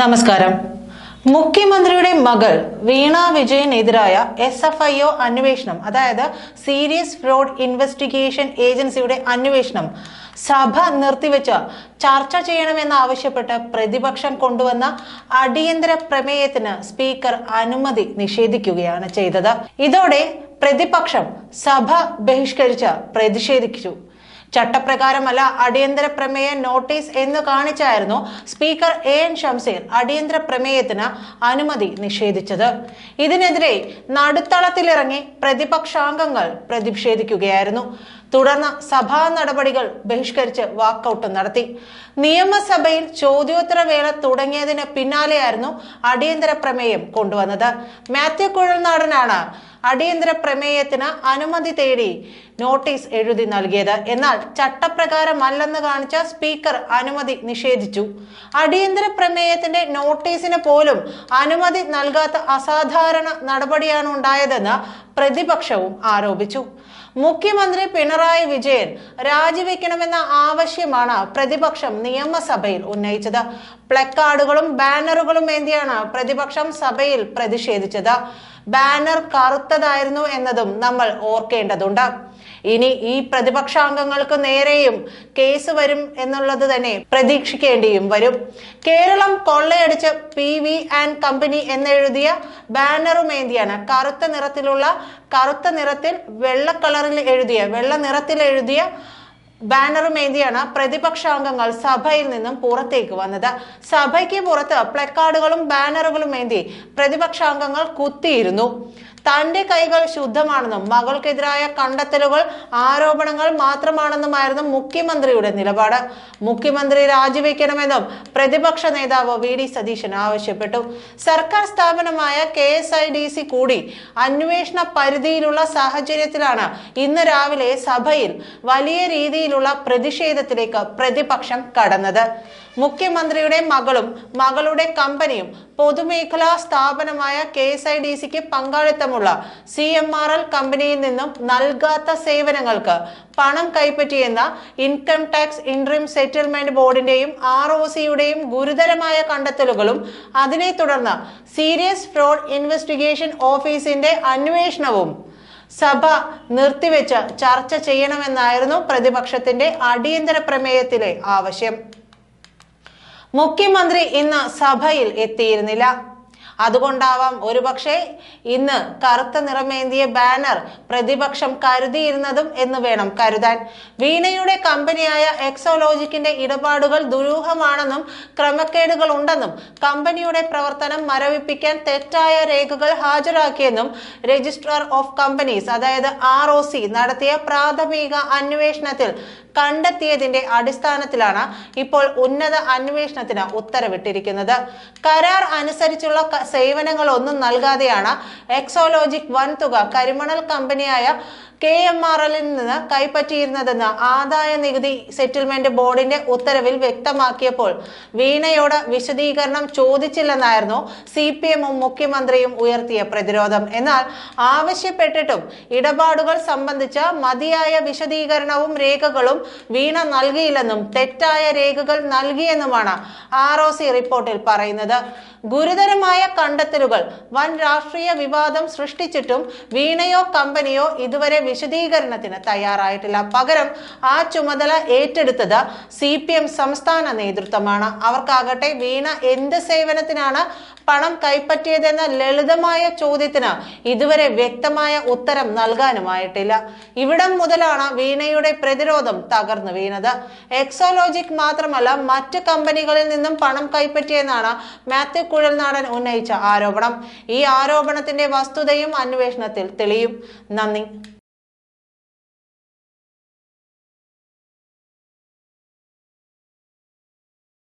നമസ്കാരം. മുഖ്യമന്ത്രിയുടെ മകൾ വീണ വിജയനെതിരായ എസ് എഫ് ഐ ഒ അന്വേഷണം അതായത് സീരിയസ് ഫ്രോഡ് ഇൻവെസ്റ്റിഗേഷൻ ഏജൻസിയുടെ അന്വേഷണം സഭ നിർത്തിവെച്ച് ചർച്ച ചെയ്യണമെന്നാവശ്യപ്പെട്ട് പ്രതിപക്ഷം കൊണ്ടുവന്ന അടിയന്തര പ്രമേയത്തിന് സ്പീക്കർ അനുമതി നിഷേധിക്കുകയാണ് ചെയ്തത്. ഇതോടെ പ്രതിപക്ഷം സഭ ബഹിഷ്കരിച്ച് പ്രതിഷേധിച്ചു. ചട്ടപ്രകാരമല്ല അടിയന്തര പ്രമേയ നോട്ടീസ് എന്ന് കാണിച്ചായിരുന്നു സ്പീക്കർ എ എൻ ഷംസീർ അടിയന്തര പ്രമേയത്തിന് അനുമതി നിഷേധിച്ചത്. ഇതിനെതിരെ നടുത്തളത്തിലിറങ്ങി പ്രതിപക്ഷാംഗങ്ങൾ പ്രതിഷേധിക്കുകയായിരുന്നു. തുടർന്ന് സഭാ നടപടികൾ ബഹിഷ്കരിച്ച് വാക്കൌട്ട് നടത്തി. നിയമസഭയിൽ ചോദ്യോത്തര വേള തുടങ്ങിയതിന് പിന്നാലെയായിരുന്നു അടിയന്തര പ്രമേയം കൊണ്ടുവന്നത്. മാത്യു കുഴൽനാടനാണ് അടിയന്തര പ്രമേയത്തിന് അനുമതി തേടി നോട്ടീസ് എഴുതി നൽകിയത്. എന്നാൽ ചട്ടപ്രകാരമല്ലെന്ന് കാണിച്ച സ്പീക്കർ അനുമതി നിഷേധിച്ചു. അടിയന്തര പ്രമേയത്തിന്റെ നോട്ടീസിന് പോലും അനുമതി നൽകാത്ത അസാധാരണ നടപടിയാണ് ഉണ്ടായതെന്ന് പ്രതിപക്ഷവും ആരോപിച്ചു. മുഖ്യമന്ത്രി പിണറായി വിജയൻ രാജിവെക്കണമെന്ന ആവശ്യമാണ് പ്രതിപക്ഷം നിയമസഭയിൽ ഉന്നയിച്ചത്. പ്ലക്കാർഡുകളും ബാനറുകളും ഏന്തിയാണ് പ്രതിപക്ഷം സഭയിൽ പ്രതിഷേധിച്ചത്. ബാനർ കറുത്തതായിരുന്നു എന്നതും നമ്മൾ ഓർക്കേണ്ടതുണ്ട്. ഇനി ഈ പ്രതിപക്ഷാംഗങ്ങൾക്ക് നേരെയും കേസ് വരും എന്നുള്ളത് തന്നെ പ്രതീക്ഷിക്കേണ്ടിയും വരും. കേരളം കൊള്ളയടിച്ച് പി വി ആൻഡ് കമ്പനി എന്നെഴുതിയ ബാനറുമേന്തിയാണ് കറുത്ത നിറത്തിലുള്ള കറുത്ത നിറത്തിൽ വെള്ള കളറിൽ എഴുതിയ വെള്ള നിറത്തിൽ എഴുതിയ ബാനറുമേന്തിയാണ് പ്രതിപക്ഷാംഗങ്ങൾ സഭയിൽ നിന്നും പുറത്തേക്ക് വന്നത്. സഭയ്ക്ക് പുറത്ത് പ്ലക്കാർഡുകളും ബാനറുകളും ഏന്തി പ്രതിപക്ഷാംഗങ്ങൾ കുത്തിയിരുന്നു. തന്റെ കൈകൾ ശുദ്ധമാണെന്നും മകൾക്കെതിരായ കണ്ടെത്തലുകൾ ആരോപണങ്ങൾ മാത്രമാണെന്നുമായിരുന്നു മുഖ്യമന്ത്രിയുടെ നിലപാട്. മുഖ്യമന്ത്രി രാജിവെക്കണമെന്നും പ്രതിപക്ഷ നേതാവ് വി ഡി സതീശൻ ആവശ്യപ്പെട്ടു. സർക്കാർ സ്ഥാപനമായ K S I D C കൂടി അന്വേഷണ പരിധിയിലുള്ള സാഹചര്യത്തിലാണ് ഇന്ന് രാവിലെ സഭയിൽ വലിയ രീതിയിലുള്ള പ്രതിഷേധത്തിലേക്ക് പ്രതിപക്ഷം കടന്നത്. മുഖ്യമന്ത്രിയുടെ മകളും മകളുടെ കമ്പനിയും പൊതുമേഖലാ സ്ഥാപനമായ കെ എസ് ഐ ഡി സിക്ക് പങ്കാളിത്തമുള്ള സി എം ആർ എൽ കമ്പനിയിൽ നിന്നും നൽകാത്ത സേവനങ്ങൾക്ക് പണം കൈപ്പറ്റിയെന്ന ഇൻകം ടാക്സ് ഇൻട്രീം സെറ്റിൽമെന്റ് ബോർഡിന്റെയും ആർ ഒ സിയുടെയും ഗുരുതരമായ കണ്ടെത്തലുകളും അതിനെ തുടർന്ന് സീരിയസ് ഫ്രോഡ് ഇൻവെസ്റ്റിഗേഷൻ ഓഫീസിന്റെ അന്വേഷണവും സഭ നിർത്തിവെച്ച് ചർച്ച ചെയ്യണമെന്നായിരുന്നു പ്രതിപക്ഷത്തിന്റെ അടിയന്തര പ്രമേയത്തിലെ ആവശ്യം. മുഖ്യമന്ത്രി ഇന്ന് സഭയിൽ എത്തിയിരുന്നില്ല. അതുകൊണ്ടാവാം ഒരുപക്ഷെ ഇന്ന് കറുത്ത നിറമേന്തിയ ബാനർ പ്രതിപക്ഷം കരുതിയിരുന്നതും എന്ന് വേണം കരുതാൻ. വീണയുടെ കമ്പനിയായ എക്സോലോജിക്കിന്റെ ഇടപാടുകൾ ദുരൂഹമാണെന്നും ക്രമക്കേടുകൾ ഉണ്ടെന്നും കമ്പനിയുടെ പ്രവർത്തനം മരവിപ്പിക്കാൻ തെറ്റായ രേഖകൾ ഹാജരാക്കിയെന്നും രജിസ്ട്രാർ ഓഫ് കമ്പനീസ് അതായത് ആർ ഒ സി നടത്തിയ പ്രാഥമിക അന്വേഷണത്തിൽ കണ്ടെത്തിയതിന്റെ അടിസ്ഥാനത്തിലാണ് ഇപ്പോൾ ഉന്നത അന്വേഷണത്തിന് ഉത്തരവിട്ടിരിക്കുന്നത്. കരാർ അനുസരിച്ചുള്ള സേവനങ്ങളൊന്നും നൽകാതെയാണ് എക്സോലോജിക് വൻതുക കരിമണൽ കമ്പനിയായ കെ എം ആർ എല്ലിൽ നിന്ന് കൈപ്പറ്റിയിരുന്നതെന്ന് ആദായ നികുതി സെറ്റിൽമെന്റ് ബോർഡിന്റെ ഉത്തരവിൽ വ്യക്തമാക്കിയപ്പോൾ വീണയോട് വിശദീകരണം ചോദിച്ചില്ലെന്നായിരുന്നു സി പി എമ്മും മുഖ്യമന്ത്രിയും ഉയർത്തിയ പ്രതിരോധം. എന്നാൽ ആവശ്യപ്പെട്ടിട്ടും ഇടപാടുകൾ സംബന്ധിച്ച മതിയായ വിശദീകരണവും രേഖകളും വീണ നൽകിയില്ലെന്നും തെറ്റായ രേഖകൾ നൽകിയെന്നുമാണ് ആർ ഒ സി റിപ്പോർട്ടിൽ പറയുന്നത്. ഗുരുതരമായ കണ്ടെത്തലുകൾ വൻ രാഷ്ട്രീയ വിവാദം സൃഷ്ടിച്ചിട്ടും വീണയോ കമ്പനിയോ ഇതുവരെ വിശദീകരണത്തിന് തയ്യാറായിട്ടില്ല. പകരം ആ ചുമതല ഏറ്റെടുത്തത് സി പി എം സംസ്ഥാന നേതൃത്വമാണ്. അവർക്കാകട്ടെ വീണ എന്ത് സേവനത്തിനാണ് പണം കൈപ്പറ്റിയതെന്ന ലളിതമായ ചോദ്യത്തിന് ഇതുവരെ വ്യക്തമായ ഉത്തരം നൽകാനുമായിട്ടില്ല. ഇവിടം മുതലാണ് വീണയുടെ പ്രതിരോധം തകർന്നു വീണത്. എക്സോലോജിക് മാത്രമല്ല മറ്റ് കമ്പനികളിൽ നിന്നും പണം കൈപ്പറ്റിയെന്നാണ് മാത്യു കുഴൽനാടൻ ഉന്നയിച്ച ആരോപണം. ഈ ആരോപണത്തിന്റെ വസ്തുതയും അന്വേഷണത്തിൽ തെളിയും. നന്ദി.